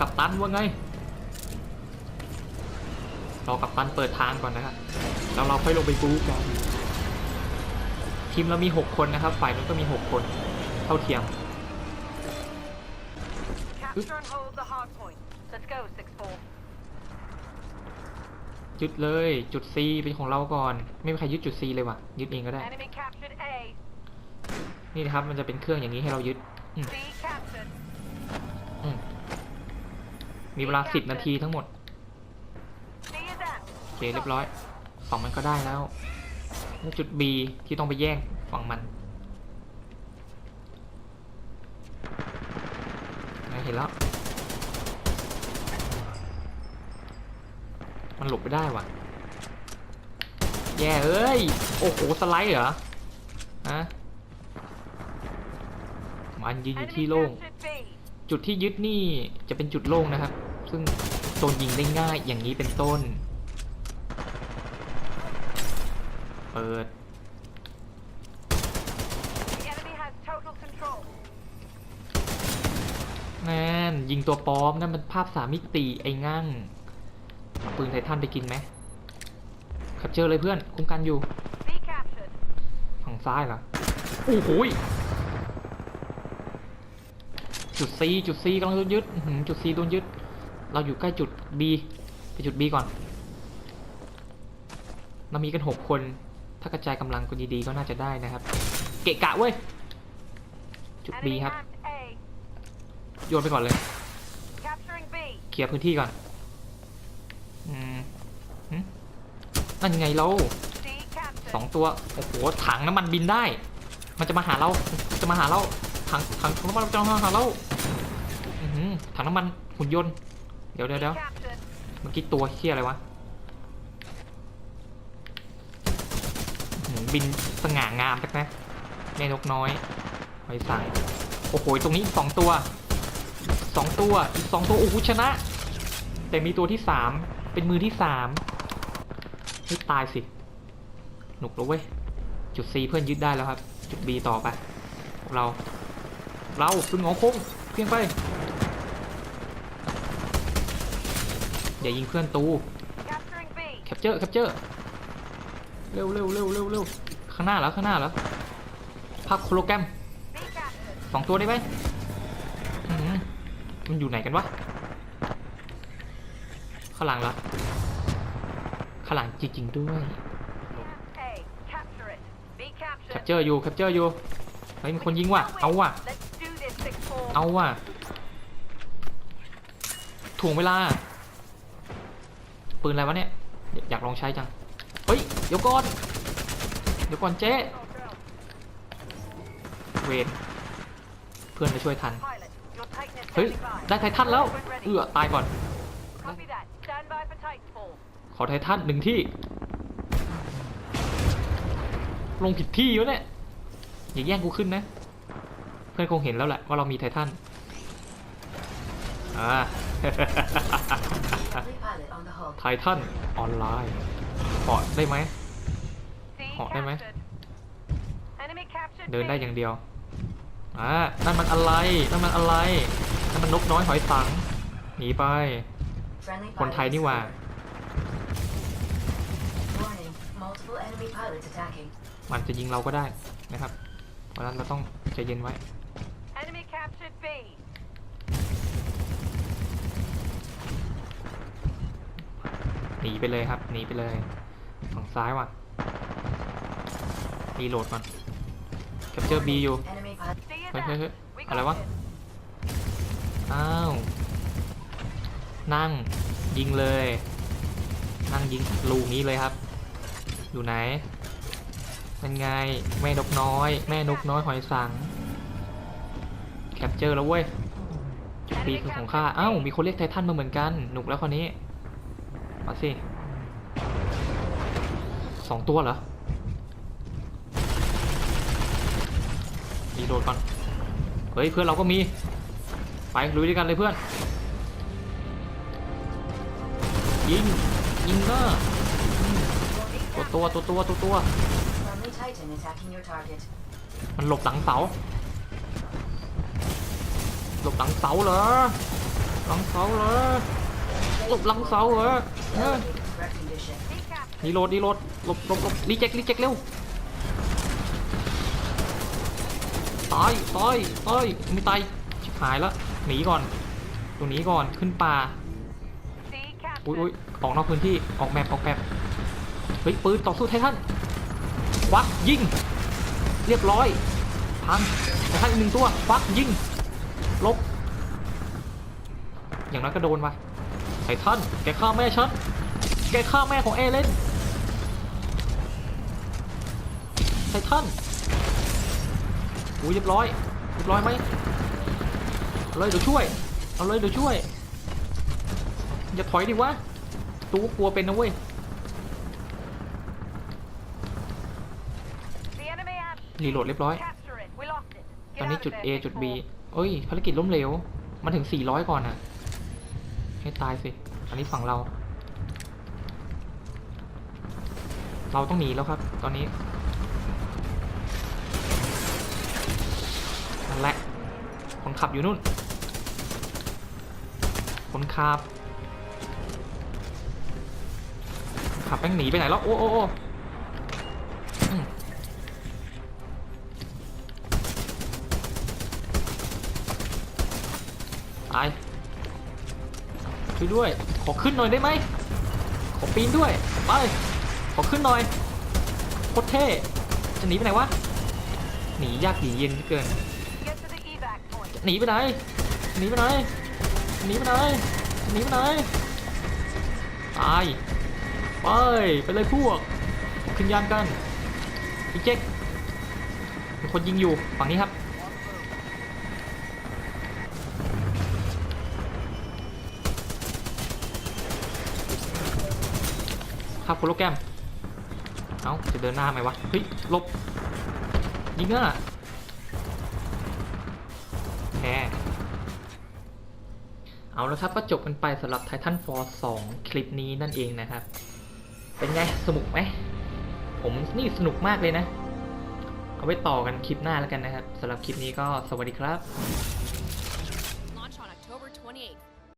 กับตันว่าไงรอกับตันเปิดทางก่อนนะครับแล้วเราค่อยลงไปบู๊กันทีมเรามี 6 คนนะครับ ฝ่ายนู้นก็มี 6 คน เท่าเทียม Capture and hold the hard point. Let's go, 6-4. ยึดเลยจุด C เป็นของเราก่อน ไม่มีใครยึดจุด C เลยว่ะยึดเองก็ได้ Enemy captured A. นี่นะครับมันจะเป็นเครื่องอย่างนี้ให้เรายึด อืม C captured. อืม มีเวลา10นาทีทั้งหมดโอเคเรียบร้อยฝั่งมันก็ได้แล้วจุด B ที่ต้องไปแย่งฝั่งมันเห็นแล้วมันหลบไม่ได้ว่ะ แย่เอ้ย โอ้โห สไลด์เหรอ ฮะ มันยืนอยู่ที่โล่ง จุดที่ยึดนี่จะเป็นจุดโล่งนะครับ ซึ่งโดนยิงได้ง่ายอย่างนี้เป็นต้น เปิด The enemy has total control. แน่นยิงตัวปลอมนั่นมันภาพสามมิติไอ้งั่งเอาปืนไททันไปกินไหมขับเจอเลยเพื่อน คุ้มกันอยู่ ฝั่งซ้ายเหรอ โอ้โหจุด C จุด C กำลังโดนยึดหือจุด C โดนยึด เราอยู่ใกล้จุด B ไปจุด B ก่อน เรามีกันหกคน ถ้ากระจายกำลังกันดีๆก็น่าจะได้นะครับ เกะกะเว้ย จุด B ครับ โยนไปก่อนเลย เคลียร์พื้นที่ก่อน อืมนั่นยังไงเราสองตัว โอ้โห ถังน้ำมันบินได้ มันจะมาหาเรา จะมาหาเรา ถัง ถังน้ำมันจะมาหาเราถังน้ำมันหุ่นยนต์ ดี๋ยว B เดี๋ยวเดี๋ยว captured. เมื่อกี้ตัวเชี่ยอะไรวะอื้อหือบินสง่างามจักนะแม่นกน้อยหอยสังโอ้โหตรงนี้อีกสองตัวสองตัวอีกสองตัวโอ้โหชนะ แต่มีตัวที่สามเป็นมือที่สามให้ตายสิหนุกแล้วเว้ยจุด C เพื่อนยึดได้แล้วครับ จุด B ต่อไปพวกเรา เราขึ้นหงอคงเพียงไป อย่ายิงเพื่อนตูแคปเจอร์แคปเจอร์เร็วเร็วเร็วเร็วเร็วข้างหน้าแล้วข้างหน้าแล้วภาพโคโลแกรมสองตัวได้ไหมมันอยู่ไหนกันวะข้างหลังละข้างหลังจริงๆด้วยแคปเจอร์อยู่แคปเจอร์อยู่เฮ้ยมีคนยิงว่ะเอาว่ะเอาว่ะถ่วงเวลา ปืนอะไรวะเนี่ย อยากลองใช้จัง เฮ้ย เดี๋ยวก่อน เดี๋ยวก่อนเจ๊ เวนเพื่อนไปช่วยทัน เฮ้ย ได้ไททันแล้ว เอือตายก่อน ขอไททันหนึ่งที่ ลงผิดที่วะเนี่ย อย่าแย่งกูขึ้นนะ เพื่อนคงเห็นแล้วแหละว่าเรามีไททัน อ่า Friendly pilot on the hull. ไททันออนไลน์เหาะได้ไหม C เหาะได้ไหม captured. Enemy captured เดินได้ B. อย่างเดียว อ่า นั่นมันอะไร นั่นมันอะไร นั่นมันนกน้อยหอยสัง หนีไป Friendly คนไทย pilot นี่หว่า Warning. Multiple enemy pilots attacking. มันจะยิงเราก็ได้นะครับ เพราะฉะนั้นเราต้องใจเย็นไว้ Enemy captured B. ห นีไปเลยครับหนีไปเลยฝั่งซ้ายว่ะรีโหลดก่อนแคปเจอร์บีอยู่เฮ้ยเฮ้ยเฮ้ยอะไรวะอ้าวนั่งยิงเลย นั่งยิงลูกนี้เลยครับ อยู่ไหนเป็นไงแม่นกน้อย แม่นกน้อยหอยสังแคปเจอร์แล้วเว้ยปีคือของข้า เอ้า มีคนเรียกไททันมาเหมือนกัน หนุกแล้วคนนี้ มาสิสองตัวเหรอรีโหลดก่อน เฮ้ย เพื่อนเราก็มี ไปลุยด้วยกันเลยเพื่อน ยิง ยิงหน้าตัวตัวตัวตัวตัวตัว มันหลบหลังเสา หลบหลังเสาเหรอ หลังเสาเหรอ หลบหลังเสาเหรอเออ Elevator in correct condition. Decap. รีโหลดรีโหลดหลบหลบหลบรีเจ็ครีเจ็คเร็วตายตายตายไม่ตายชิบหายแล้วหนีก่อนตรงนี้ก่อนขึ้นป่าอุ้ยอุ้ยออกนอกพื้นที่ออกแมปออกแมปเฮ้ยปืนต่อสู้ไททันควักยิงเรียบร้อยพังไททันอีกหนึ่งตัวควักยิงลบอย่างนั้นก็โดนไป ททันแกฆ่าแม่ฉันแกฆ่าแม่ของเอเลนไททันอุ้ยเรียบร้อยเรียบร้อยไหมเอาเลยเดี๋ยวช่วย เอาเลยเดี๋ยวช่วย อย่าถอยดิวะตู้กลัวเป็นนะเว้ยรีโหลดเรียบร้อย ตอนนี้จุด A จุด B เอ้ยภารกิจล้มเหลวมาถึง 400 ก่อนอะ ให้ตายสิ อันนี้ฝั่งเรา เราต้องหนีแล้วครับ ตอนนี้นั่นแหละคนขับอยู่นู่นคนขับขับแม่งหนีไปไหนแล้ว โอ้โอ้โอ้อืมตาย ช่วยด้วย ขอขึ้นหน่อยได้ไหม ขอปีนด้วย ไป ขอขึ้นหน่อยโคตรเท่จะหนีไปไหนวะ หนียากหนีเย็นเกิน หนีไปไหน หนีไปไหน หนีไปไหน หนีไปไหน ตาย ไป ไปเลยพวก ขึ้นยานกันพี่เจ๊กมีคนยิงอยู่ฝั่งนี้ครับ ครับโฮโลแกรมเอ้า จะเดินหน้าไหมวะ เฮ้ย ลบ ยิงอะแพ้เอาแล้วครับก็จบกันไปสำหรับ Titan Force 2 คลิปนี้นั่นเองนะครับ เป็นไง สนุกไหม ผมนี่สนุกมากเลยนะ เอาไว้ต่อกันคลิปหน้าแล้วกันนะครับสำหรับคลิปนี้ก็สวัสดีครับ